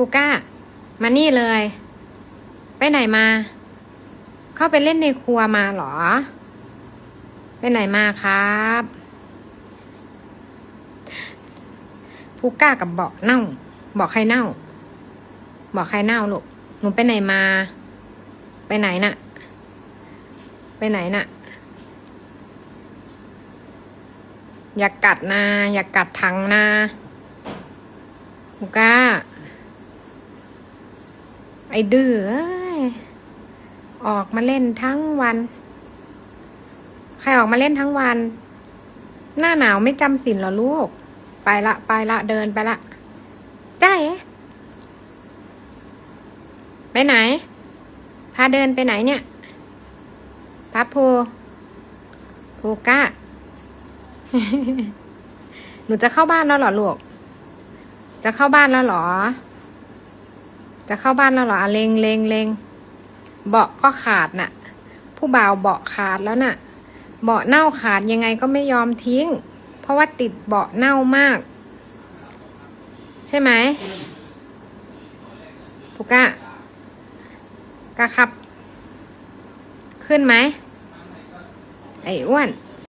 ภูก้า มานี่เลย ไปไหนมา เข้าไปเล่นในครัวมาเหรอ ไปไหนมาครับภูก้ากับเบาะเน่าเบาะใครเน่าเบาะใครเน่าลูก หนูไปไหนมา ไปไหนน่ะ ไปไหนน่ะ อย่ากัดนะ อย่ากัดถังนะภูก้า ไอ้ดื้อออกมาเล่นทั้งวัน ใครออกมาเล่นทั้งวัน หน้าหนาวไม่จำสินเหรอลูก ไปละไปละเดินไปละใจไปไหน พาเดินไปไหนเนี่ยพับภูภูก้า หนูจะเข้าบ้านแล้วหรอลูก จะเข้าบ้านแล้วหรอ จะเข้าบ้านแล้วเหรออะเลงเลงเลงเบาะก็ขาดน่ะ ผู้บ่าวเบาะขาดแล้วน่ะ เบาะเน่าขาดยังไงก็ไม่ยอมทิ้ง เพราะว่าติดเบาะเน่ามาก ใช่ไหมปุก้ากะครับ ขึ้นไหมไอ้อ้วน